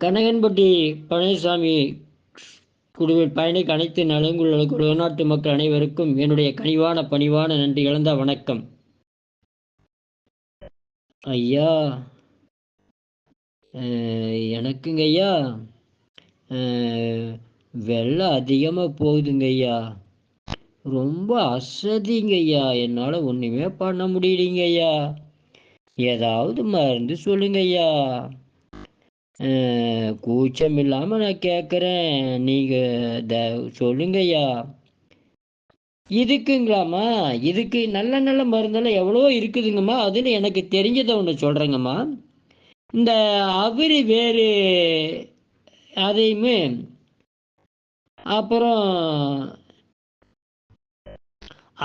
கனகன்பட்டி பழனிசாமி குழுவில் பயணிக்கு அனைத்து நலங்குள்ள உள்நாட்டு மக்கள் அனைவருக்கும் என்னுடைய கனிவான பணிவான நன்றி இழந்த வணக்கம். ஐயா எனக்குங்க ஐயா வெள்ளம் அதிகமாக போகுதுங்க ஐயா. ரொம்ப அசதிங்க ஐயா. என்னால் ஒன்றுமே பண்ண முடியலைங்க ஐயா. ஏதாவது மருந்து சொல்லுங்க ஐயா. கூச்சம் இல்லாமல் நான் கேட்குறேன் நீங்கள் த சொல்லுங்கய்யா. இதுக்குங்களாம்மா இதுக்கு நல்ல நல்ல மருந்தெல்லாம் எவ்வளோ இருக்குதுங்கம்மா. அதில் எனக்கு தெரிஞ்சதை ஒன்று சொல்கிறேங்கம்மா இந்த அவரி வேறு அதையுமே அப்புறம்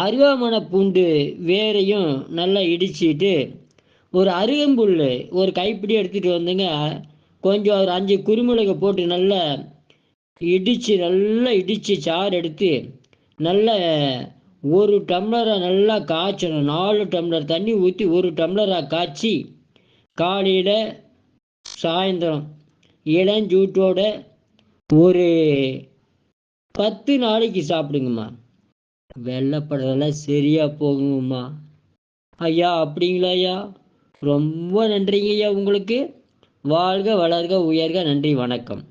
அருவாமனை பூண்டு வேரையும் நல்லா இடிச்சிட்டு ஒரு அருகம்புல் ஒரு கைப்பிடி எடுத்துகிட்டு வந்துங்க. கொஞ்சம் ஒரு அஞ்சு குருமிளகை போட்டு நல்லா இடித்து நல்லா இடித்து சாறு எடுத்து நல்ல ஒரு டம்ளரை நல்லா காய்ச்சணும். நாலு டம்ளர் தண்ணி ஊற்றி ஒரு டம்ளராக காய்ச்சி காலையில் சாயந்தரம் இளஞ்சூட்டோட ஒரு பத்து நாளைக்கு சாப்பிடுங்கம்மா. வெள்ளைப்படலாம் சரியாக போகுங்கம்மா. ஐயா அப்படிங்களா ஐயா ரொம்ப நன்றிங்க ஐயா உங்களுக்கு. வாழ்க வளர்க உயர்க நன்றி வணக்கம்